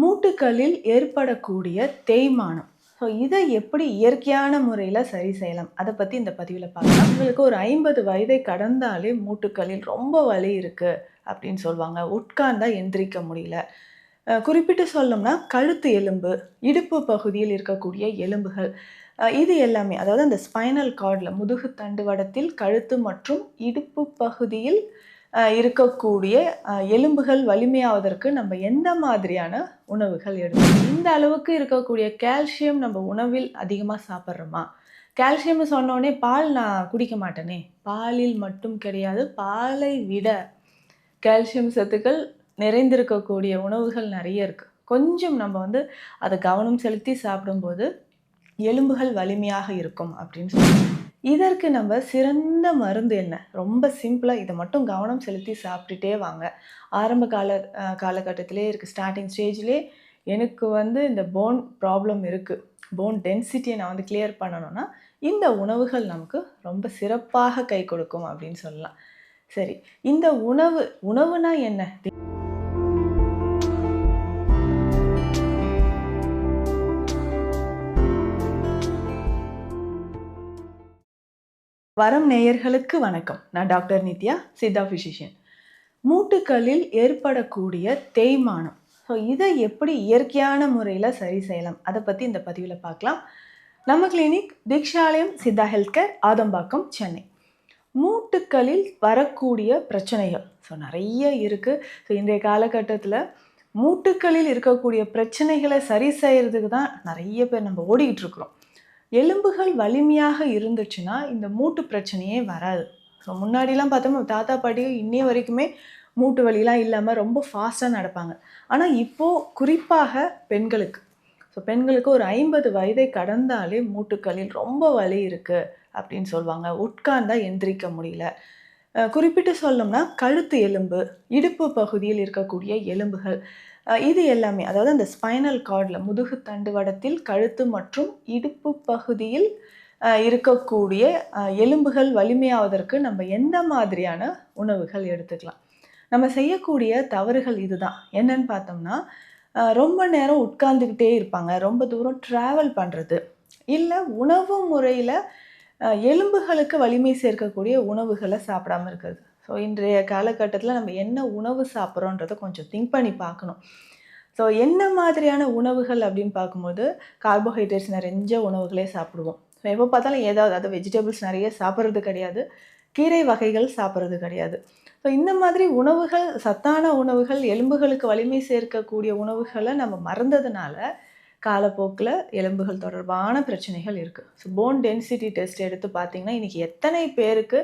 மூட்டுக்களில் ஏற்படக்கூடிய தேய்மானம். ஸோ இதை எப்படி இயற்கையான முறையில் சரி செய்யலாம்? அதை பற்றி இந்த பதிவில் பார்க்கலாம். உங்களுக்கு ஒரு ஐம்பது வயதை கடந்தாலே மூட்டுக்களில் ரொம்ப வலி இருக்குது அப்படின்னு சொல்லுவாங்க. உட்கார்ந்தால் எந்திரிக்க முடியல. குறிப்பிட்டு சொல்லணும்னா கழுத்து எலும்பு இடுப்பு பகுதியில் இருக்கக்கூடிய எலும்புகள். இது எல்லாமே அதாவது அந்த ஸ்பைனல் கார்டில் முதுகு தண்டுவடத்தில் கழுத்து மற்றும் இடுப்பு பகுதியில் இருக்கக்கூடிய எலும்புகள் வலிமையாவதற்கு நம்ம எந்த மாதிரியான உணவுகள் எடுக்கணும் இந்த அளவுக்கு இருக்கக்கூடிய கால்சியம் நம்ம உணவில் அதிகமாக சாப்பிட்றோமா? கால்சியம்னு சொன்னோடனே பால் நான் குடிக்க மாட்டேனே. பாலில் மட்டும் கிடையாது பாலை விட கால்சியம் சத்துக்கள் நிறைந்திருக்கக்கூடிய உணவுகள் நிறைய இருக்குது கொஞ்சம் நம்ம வந்து அதை கவனம் செலுத்தி சாப்பிடும்போது எலும்புகள் வலிமையாக இருக்கும் அப்படின்னு சொல்லி இதற்கு நம்ம சிறந்த மருந்து என்ன? ரொம்ப சிம்பிளாக இதை மட்டும் கவனம் செலுத்தி சாப்பிட்டுட்டே வாங்க. ஆரம்ப கால காலகட்டத்திலே இருக்குது ஸ்டார்டிங் ஸ்டேஜ்லேயே எனக்கு வந்து இந்த போன் ப்ராப்ளம் இருக்குது போன் டென்சிட்டியை நான் வந்து கிளியர் பண்ணணும்னா இந்த உணவுகள் நமக்கு ரொம்ப சிறப்பாக கை கொடுக்கும் அப்படின்னு சொல்லலாம். சரி இந்த உணவு உணவுனா என்ன? வரம் நேயர்களுக்கு வணக்கம். நான் டாக்டர் நித்யா சித்தா ஃபிசிஷியன் மூட்டுக்களில் ஏற்படக்கூடிய தேய்மானம். ஸோ இதை எப்படி இயற்கையான முறையில் சரி செய்யலாம்? அதை பற்றி இந்த பதிவில் பார்க்கலாம். நம்ம clinic Deekshalayam Siddha health care Adambakkam Chennai. மூட்டுக்களில் வரக்கூடிய பிரச்சனைகள். ஸோ நிறைய இருக்குது ஸோ இன்றைய காலகட்டத்தில் மூட்டுக்களில் இருக்கக்கூடிய பிரச்சனைகளை சரி செய்கிறதுக்கு தான் நிறைய பேர் நம்ம ஓடிக்கிட்டு இருக்கிறோம். எலும்புகள் வலிமையாக இருந்துச்சுன்னா இந்த மூட்டு பிரச்சனையே வராது. ஸோ முன்னாடிலாம் பார்த்தோம்னா தாத்தா பாட்டி இன்னைய வரைக்குமே மூட்டு வலிலாம் இல்லாமல் ரொம்ப ஃபாஸ்ட்டாக நடப்பாங்க. ஆனால் இப்போது குறிப்பாக பெண்களுக்கு. ஸோ பெண்களுக்கு ஒரு ஐம்பது வயதை கடந்தாலே மூட்டுக்களில் ரொம்ப வலி இருக்குது அப்படின்னு சொல்லுவாங்க. உட்கார்ந்தா எந்திரிக்க முடியல. குறிப்பிட்டு சொல்லணும்னா கழுத்து எலும்பு இடுப்பு பகுதியில் இருக்கக்கூடிய எலும்புகள். இது எல்லாமே அதாவது அந்த ஸ்பைனல் கார்டில் முதுகு தண்டுவடத்தில் கழுத்து மற்றும் இடுப்பு பகுதியில் இருக்கக்கூடிய எலும்புகள் வலிமையாவதற்கு நம்ம எந்த மாதிரியான உணவுகள் எடுத்துக்கலாம். நம்ம செய்யக்கூடிய தவறுகள் இதுதான். என்னன்னு பார்த்தோம்னா ரொம்ப நேரம் உட்கார்ந்துக்கிட்டே இருப்பாங்க. ரொம்ப தூரம் ட்ராவல் பண்ணுறது இல்லை உணவு முறையில் எலும்புகளுக்கு வலிமை சேர்க்கக்கூடிய உணவுகளை சாப்பிடாம இருக்கிறது. ஸோ இன்றைய காலகட்டத்தில் நம்ம என்ன உணவு சாப்பிட்றோன்றத கொஞ்சம் திங்க் பண்ணி பார்க்கணும். ஸோ என்ன மாதிரியான உணவுகள் அப்படின்னு பார்க்கும்போது கார்போஹைட்ரேட்ஸ் நிறைஞ்ச உணவுகளே சாப்பிடுவோம். ஸோ எப்போ பார்த்தாலும் ஏதாவது அது வெஜிடபிள்ஸ் நிறைய சாப்பிட்றது கிடையாது. கீரை வகைகள் சாப்பிட்றது கிடையாது. ஸோ இந்த மாதிரி உணவுகள் சத்தான உணவுகள் எலும்புகளுக்கு வலிமை சேர்க்கக்கூடிய உணவுகளை நம்ம மறந்ததுனால காலப்போக்கில் எலும்புகள் தொடர்பான பிரச்சனைகள் இருக்குது ஸோ போன் டென்சிட்டி டெஸ்ட் எடுத்து பார்த்தீங்கன்னா இன்றைக்கி எத்தனை பேருக்கு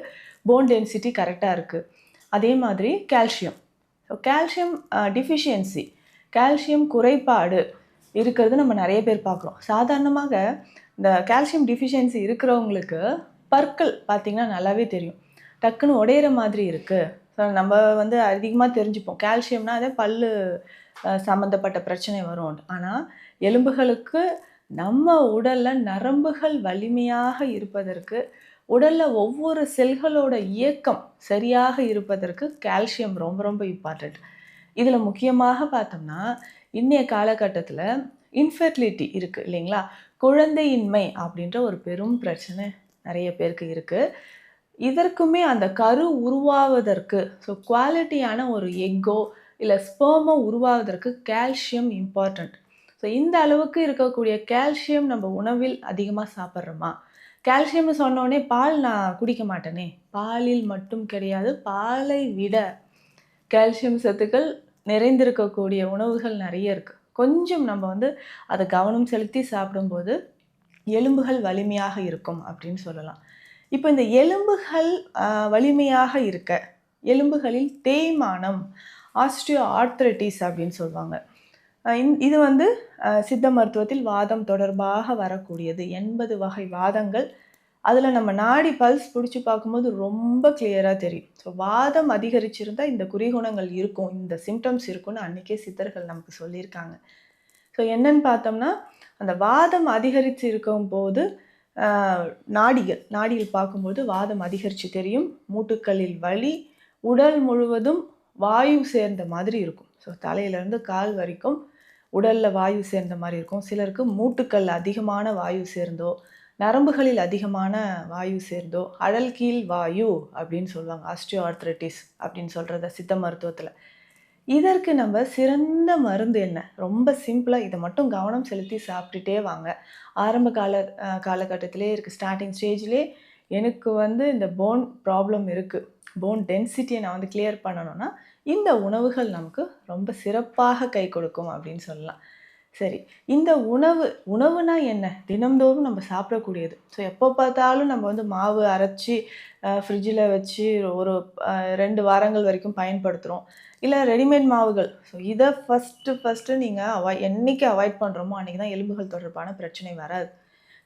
போன் டென்சிட்டி கரெக்டாக இருக்குது அதே மாதிரி calcium so calcium deficiency calcium குறைபாடு இருக்கிறது நம்ம நிறைய பேர் பார்க்குறோம் சாதாரணமாக இந்த கால்சியம் டிஃபிஷியன்சி இருக்கிறவங்களுக்கு பற்கள் பார்த்திங்கன்னா நல்லாவே தெரியும். டக்குன்னு உடையிற மாதிரி இருக்குது ஸோ நம்ம வந்து அதிகமாக தெரிஞ்சுப்போம். கால்சியம்னா அதே பல் சம்மந்தப்பட்ட பிரச்சனை வரும் ஆனால் எலும்புகளுக்கு நம்ம உடலில் நரம்புகள் வலிமையாக இருப்பதற்கு உடலில் ஒவ்வொரு செல்களோட இயக்கம் சரியாக இருப்பதற்கு கால்சியம் ரொம்ப ரொம்ப இம்பார்ட்டண்ட் இதில் முக்கியமாக பார்த்தோம்னா இன்றைய காலகட்டத்தில் இன்ஃபெர்டிலிட்டி இருக்குது இல்லைங்களா? குழந்தையின்மை அப்படின்ற ஒரு பெரும் பிரச்சனை நிறைய பேருக்கு இருக்குது இதற்குமே அந்த கரு உருவாவதற்கு ஸோ குவாலிட்டியான ஒரு எக்கோ இல்லை ஸ்பேமோ உருவாவதற்கு கால்சியம் இம்பார்ட்டண்ட் ஸோ இந்த அளவுக்கு இருக்கக்கூடிய கால்சியம் நம்ம உணவில் அதிகமாக சாப்பிட்றோமா? கால்சியம்னு சொன்னோடனே பால் நான் குடிக்க மாட்டேனே. பாலில் மட்டும் கிடையாது பாலை விட கால்சியம் சத்துக்கள் நிறைந்திருக்கக்கூடிய உணவுகள் நிறைய இருக்குது கொஞ்சம் நம்ம வந்து அதை கவனம் செலுத்தி சாப்பிடும்போது எலும்புகள் வலிமையாக இருக்கும் அப்படின்னு சொல்லலாம். இப்போ இந்த எலும்புகள் வலிமையாக இருக்க எலும்புகளில் தேய்மானம் ஆஸ்ட்ரியோ ஆர்த்ரட்டிஸ் அப்படின்னு சொல்லுவாங்க. இது வந்து சித்த மருத்துவத்தில் வாதம் தொடர்பாக வரக்கூடியது. எண்பது வகை வாதங்கள். அதில் நம்ம நாடி பல்ஸ் பிடிச்சி பார்க்கும்போது ரொம்ப கிளியராக தெரியும். ஸோ வாதம் அதிகரிச்சிருந்தால் இந்த குறிகுணங்கள் இருக்கும் இந்த சிம்டம்ஸ் இருக்கும்னு அன்றைக்கே சித்தர்கள் நமக்கு சொல்லியிருக்காங்க. ஸோ என்னன்னு பார்த்தோம்னா அந்த வாதம் அதிகரித்து இருக்கும் போது நாடிகள். நாடியில் பார்க்கும்போது வாதம் அதிகரித்து தெரியும். மூட்டுக்களில் வலி உடல் முழுவதும் வாயு சேர்ந்த மாதிரி இருக்கும். ஸோ தலையிலேருந்து கால் வரைக்கும் உடலில் வாயு சேர்ந்த மாதிரி இருக்கும். சிலருக்கு மூட்டுக்கள் அதிகமான வாயு சேர்ந்தோ நரம்புகளில் அதிகமான வாயு சேர்ந்தோ அழல் கீழ் வாயு அப்படின்னு சொல்லுவாங்க. ஆஸ்டியோ ஆர்த்ரைட்டிஸ் அப்படின்னு சொல்கிறத சித்த மருத்துவத்தில். இதற்கு நம்ம சிறந்த மருந்து என்ன? ரொம்ப சிம்பிளாக இதை மட்டும் கவனம் செலுத்தி சாப்பிட்டுட்டே வாங்க. ஆரம்ப கால காலகட்டத்திலே இருக்குது ஸ்டார்டிங் ஸ்டேஜ்லேயே எனக்கு வந்து இந்த போன் ப்ராப்ளம் இருக்குது போன் டென்சிட்டியை நான் வந்து கிளியர் பண்ணணும்னா இந்த உணவுகள் நமக்கு ரொம்ப சிறப்பாக கை கொடுக்கும் அப்படின்னு சொல்லலாம். சரி இந்த உணவு உணவுனா என்ன? தினம்தோறும் நம்ம சாப்பிடக்கூடியது. ஸோ எப்போ பார்த்தாலும் நம்ம வந்து மாவு அரைச்சி ஃப்ரிட்ஜில் வச்சு ஒரு ரெண்டு வாரங்கள் வரைக்கும் பயன்படுத்துகிறோம் இல்லை ரெடிமேட் மாவுகள். ஸோ இதை ஃபஸ்ட்டு ஃபஸ்ட்டு நீங்கள் அவாய் என்னைக்கு அவாய்ட் பண்ணுறோமோ அன்றைக்கி தான் எலும்புகள் தொடர்பான பிரச்சனை வராது.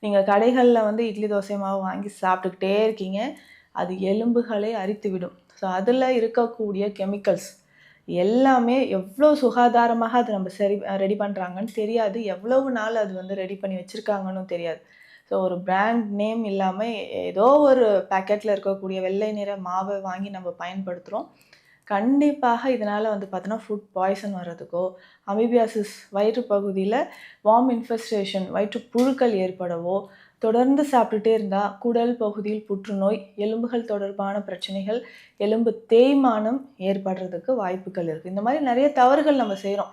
நீங்கள் கடைகளில் வந்து இட்லி தோசை மாவு வாங்கி சாப்பிட்டுக்கிட்டே இருக்கீங்க. அது எலும்புகளை அரித்து விடும் ஸோ அதில் இருக்கக்கூடிய கெமிக்கல்ஸ் எல்லாமே எவ்வளோ சுகாதாரமாக அது நம்ம சரி ரெடி பண்ணுறாங்கன்னு தெரியாது. எவ்வளவு நாள் அது வந்து ரெடி பண்ணி வச்சுருக்காங்கன்னு தெரியாது. ஸோ ஒரு பிராண்ட் நேம் இல்லாமல் ஏதோ ஒரு பேக்கெட்டில் இருக்கக்கூடிய வெள்ளை நிற மாவை வாங்கி நம்ம பயன்படுத்துகிறோம் கண்டிப்பாக இதனால் வந்து பார்த்தோன்னா ஃபுட் பாய்சன் வர்றதுக்கோ அமிபியாசிஸ் வயிற்று பகுதியில் வார்ம் இன்ஃபெஸ்டேஷன் வயிற்று புழுக்கள் ஏற்படவோ தொடர்ந்து சாப்பிட்டுட்டே இருந்தால் குடல் பகுதியில் புற்றுநோய் எலும்புகள் தொடர்பான பிரச்சனைகள் எலும்பு தேய்மானம் ஏற்படுறதுக்கு வாய்ப்புகள் இருக்குது இந்த மாதிரி நிறைய தவறுகள் நம்ம செய்கிறோம்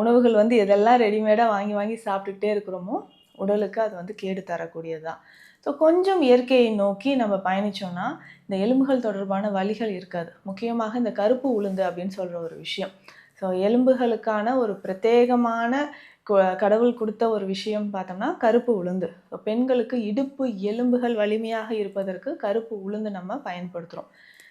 உணவுகள் வந்து எதெல்லாம் ரெடிமேடாக வாங்கி வாங்கி சாப்பிட்டுட்டே இருக்கிறோமோ உடலுக்கு அது வந்து கேடு தரக்கூடியது தான் ஸோ கொஞ்சம் இயற்கையை நோக்கி நம்ம பயணிச்சோம்னா இந்த எலும்புகள் தொடர்பான வலிகள் இருக்காது. முக்கியமாக இந்த கருப்பு உளுந்து அப்படின்னு சொல்கிற ஒரு விஷயம். ஸோ எலும்புகளுக்கான ஒரு பிரத்யேகமான கடவுள் கொடுத்த ஒரு விஷயம் பார்த்தோம்னா கருப்பு உளுந்து. பெண்களுக்கு இடுப்பு எலும்புகள் வலிமையாக இருப்பதற்கு கருப்பு உளுந்து நம்ம பயன்படுத்துகிறோம்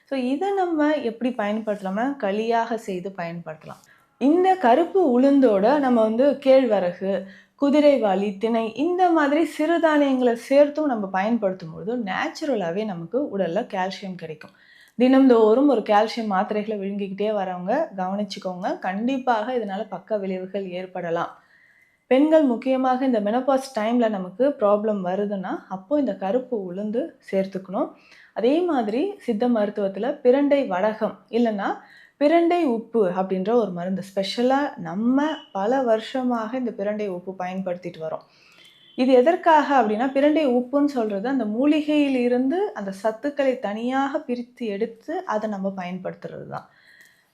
ஸோ இதை நம்ம எப்படி பயன்படுத்தலாம்னா களியாக செய்து பயன்படுத்தலாம். இந்த கருப்பு உளுந்தோட நம்ம வந்து கேழ்வரகு குதிரைவாளி திணை இந்த மாதிரி சிறுதானியங்களை சேர்த்தும் நம்ம பயன்படுத்தும் பொழுது நேச்சுரலாகவே நமக்கு உடலில் கால்சியம் கிடைக்கும். தினம்தோறும் ஒரு கால்சியம் மாத்திரைகளை விழுங்கிக்கிட்டே வரவங்க கவனிச்சுக்கோங்க. கண்டிப்பாக இதனால் பக்க விளைவுகள் ஏற்படலாம். பெண்கள் முக்கியமாக இந்த மெனபாஸ் டைமில் நமக்கு ப்ராப்ளம் வருதுன்னா அப்போ இந்த கருப்பு உளுந்து சேர்த்துக்கணும். அதே மாதிரி சித்த மருத்துவத்தில் பிரண்டை வடகம் இல்லைன்னா பிரண்டை உப்பு அப்படின்ற ஒரு மருந்து. ஸ்பெஷலாக நம்ம பல வருஷமாக இந்த பிரண்டை உப்பு பயன்படுத்திட்டு வரோம். இது எதற்காக அப்படின்னா பிரண்டை உப்புன்னு சொல்கிறது அந்த மூலிகையிலிருந்து அந்த சத்துக்களை தனியாக பிரித்து எடுத்து அதை நம்ம பயன்படுத்துறது தான்.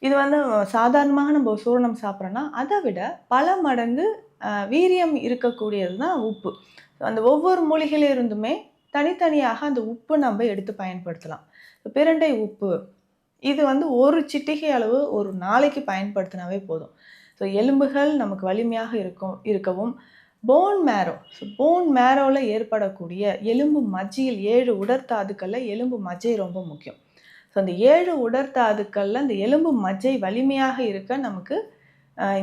இது வந்து சாதாரணமாக நம்ம சூரணம் சாப்பிட்றோன்னா அதை விட பல மடங்கு வீரியம் இருக்கக்கூடியது தான் உப்பு. அந்த ஒவ்வொரு மூலிகையிலிருந்துமே தனித்தனியாக அந்த உப்பு நம்ம எடுத்து பயன்படுத்தலாம். பிரண்டை உப்பு இது வந்து ஒரு சிட்டிகை அளவு ஒரு நாளைக்கு பயன்படுத்தினாவே போதும். ஸோ எலும்புகள் நமக்கு வலிமையாக இருக்கும் இருக்கவும். போன் மேரோ ஸோ போன் மேரோவில் ஏற்படக்கூடிய எலும்பு மஜ்ஜியில் ஏழு உடற்தாதுக்களில் எலும்பு மஜ்ஜை ரொம்ப முக்கியம். ஸோ அந்த ஏழு உடற்தாதுக்களில் அந்த எலும்பு மஜ்ஜை வலிமையாக இருக்க நமக்கு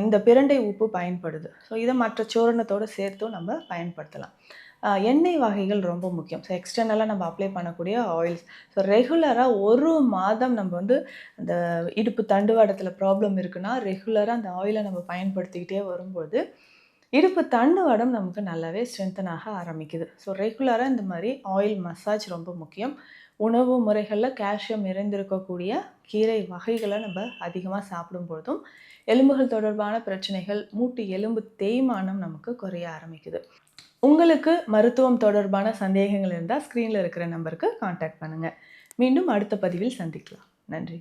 இந்த பிரண்டை உப்பு பயன்படுது. ஸோ இதை மற்ற சூரணத்தோடு சேர்த்தும் நம்ம பயன்படுத்தலாம். எண்ணெய் வகைகள் ரொம்ப முக்கியம். ஸோ எக்ஸ்டர்னலாக நம்ம அப்ளை பண்ணக்கூடிய ஆயில்ஸ் ஸோ ரெகுலராக ஒரு மாதம் நம்ம வந்து அந்த இடுப்பு தண்டுவாடத்தில் ப்ராப்ளம் இருக்குன்னா ரெகுலராக அந்த ஆயிலை நம்ம பயன்படுத்திக்கிட்டே வரும்போது இடுப்பு தண்டுவாடம் நமக்கு நல்லாவே ஸ்ட்ரென்தன் ஆக ஆரம்பிக்குது. ஸோ ரெகுலராக இந்த மாதிரி ஆயில் மசாஜ் ரொம்ப முக்கியம். உணவு முறைகளில் கால்சியம் நிறைந்திருக்கக்கூடிய கீரை வகைகளை நம்ம அதிகமாக சாப்பிடும் பொழுதும் எலும்புகள் தொடர்பான பிரச்சனைகள் மூட்டு எலும்பு தேய்மானம் நமக்கு குறைய ஆரம்பிக்குது. உங்களுக்கு மருத்துவம் தொடர்பான சந்தேகங்கள் இருந்தால் ஸ்க்ரீனில் இருக்கிற நம்பருக்கு காண்டாக்ட் பண்ணுங்கள் மீண்டும் அடுத்த பதிவில் சந்திக்கலாம். நன்றி.